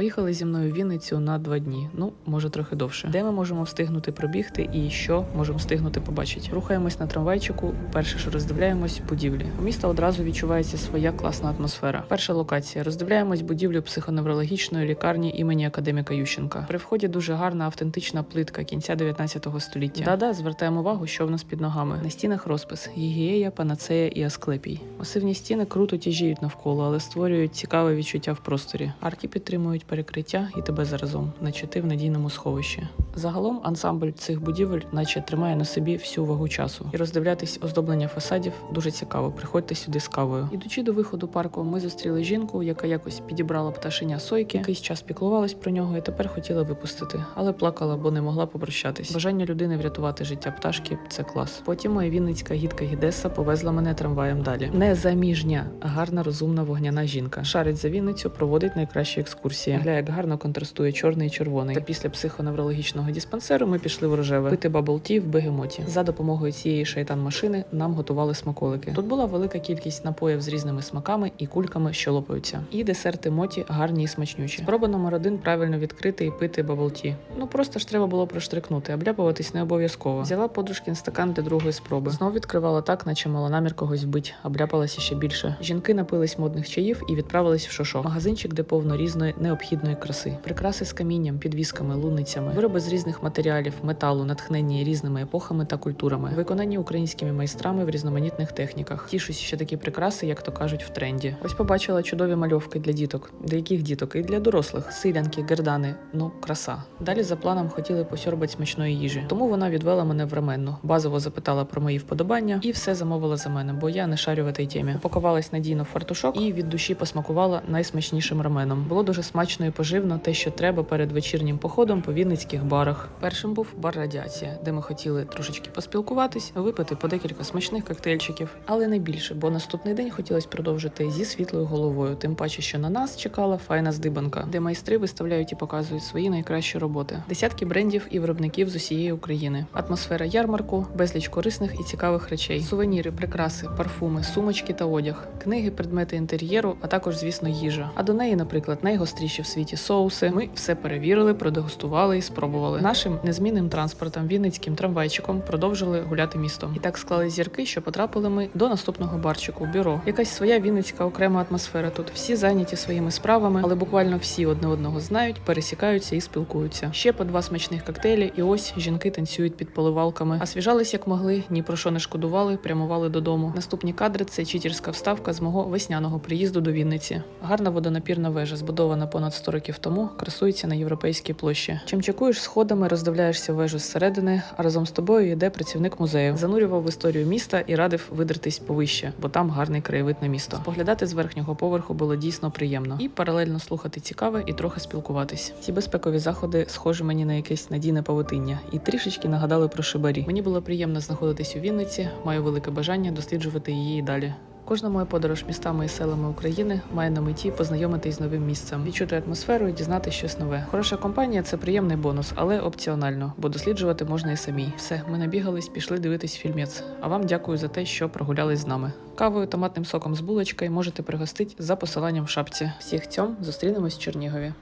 Поїхали зі мною в Вінницю на два дні. Ну, може, трохи довше. Де ми можемо встигнути пробігти і що можемо встигнути побачити? Рухаємось на трамвайчику. Перше, що роздивляємось, будівлі. У міста одразу відчувається своя класна атмосфера. Перша локація. Роздивляємось будівлю психоневрологічної лікарні імені академіка Ющенка. При вході дуже гарна автентична плитка кінця 19 століття. Да-да, звертаємо увагу, що в нас під ногами. На стінах розпис: гігієя, панацея і асклепій. Масивні стіни круто тяжіють навколо, але створюють цікаве відчуття в просторі. Арки підтримують перекриття і тебе заразом, наче ти в надійному сховищі. Загалом ансамбль цих будівель, наче тримає на собі всю вагу часу. І роздивлятись оздоблення фасадів дуже цікаво. Приходьте сюди з кавою. Ідучи до виходу парку, ми зустріли жінку, яка якось підібрала пташеня сойки. Якийсь час піклувалась про нього і тепер хотіла випустити, але плакала, бо не могла попрощатись. Бажання людини врятувати життя пташки це клас. Потім моя вінницька гідка Гідеса повезла мене трамваєм далі. Незаміжня, гарна, розумна вогняна жінка. Шарить за Вінницю, проводить найкращі екскурсії. Гля, як гарно контрастує чорний і червоний. Та після психоневрологічного диспансеру ми пішли в рожеве пити бабл-ті в бегемоті. За допомогою цієї шайтан-машини нам готували смаколики. Тут була велика кількість напоїв з різними смаками і кульками, що лопаються. І десерти моті гарні і смачнючі. Спроба номер один правильно відкрити і пити бабл-ті. Ну просто ж треба було проштрикнути, обляпуватись не обов'язково. Взяла подружкин стакан для другої спроби. Знов відкривала так, наче мала намір когось вбить, обляпалася ще більше. Жінки напились модних чаїв і відправились в шошо. Магазинчик, де повно різної необхідної краси. Прикраси з камінням, підвісками, луницями, вироби з різних матеріалів, металу, натхнені різними епохами та культурами, виконані українськими майстрами в різноманітних техніках. Тішусь, що такі прикраси, як то кажуть, в тренді. Ось побачила чудові мальовки для діток. Для яких діток? І для дорослих. Силянки, гердани. Ну, краса. Далі за планом хотіли посьорбати смачної їжі. Тому вона відвела мене в раменну. Базово запитала про мої вподобання і все замовила за мене, бо я не шарю в цій темі. Упакувалась надійно в фартушок і від душі посмакувала найсмачнішим раменом. Було дуже смачно і поживно, те, що треба перед вечірнім походом по вінницьких барах. Першим був бар Радіація, де ми хотіли трошечки поспілкуватись, випити по декілька смачних коктейльчиків, але не більше, бо наступний день хотілося продовжити зі світлою головою. Тим паче, що на нас чекала файна здибанка, де майстри виставляють і показують свої найкращі роботи. Десятки брендів і виробників з усієї України. Атмосфера ярмарку, безліч корисних і цікавих речей, сувеніри, прикраси, парфуми, сумочки та одяг, книги, предмети інтер'єру, а також, звісно, їжа. А до неї, наприклад, найгостріші в світі соуси. Ми все перевірили, продегустували і спробували. Нашим незмінним транспортом, вінницьким трамвайчиком, продовжили гуляти містом. І так склали зірки, що потрапили ми до наступного барчику бюро. Якась своя вінницька окрема атмосфера. Тут всі зайняті своїми справами, але буквально всі одне одного знають, пересікаються і спілкуються. Ще по два смачних коктейлі, і ось жінки танцюють під поливалками. А свіжались як могли, ні про що не шкодували, прямували додому. Наступні кадри це читерська вставка з мого весняного приїзду до Вінниці. Гарна водонапірна вежа, збудована понад 100 років тому, красується на європейській площі. Чим чекуєш сходами, роздивляєшся вежу зсередини, а разом з тобою йде працівник музею. Занурював в історію міста і радив видертись повище, бо там гарний краєвид на місто. Споглядати з верхнього поверху було дійсно приємно і паралельно слухати цікаве і трохи спілкуватись. Ці безпекові заходи схожі мені на якесь надійне павутиння і трішечки нагадали про шибарі. Мені було приємно знаходитись у Вінниці, маю велике бажання досліджувати її і далі. Кожна моя подорож містами і селами України має на меті познайомитись з новим місцем, відчути атмосферу і дізнати щось нове. Хороша компанія це приємний бонус, але опціонально, бо досліджувати можна і самій. Все, ми набігались, пішли дивитись фільмець. А вам дякую за те, що прогулялись з нами. Кавою, томатним соком з булочкою можете пригостити за посиланням в шапці. Всіх цьом зустрінемось в Чернігові.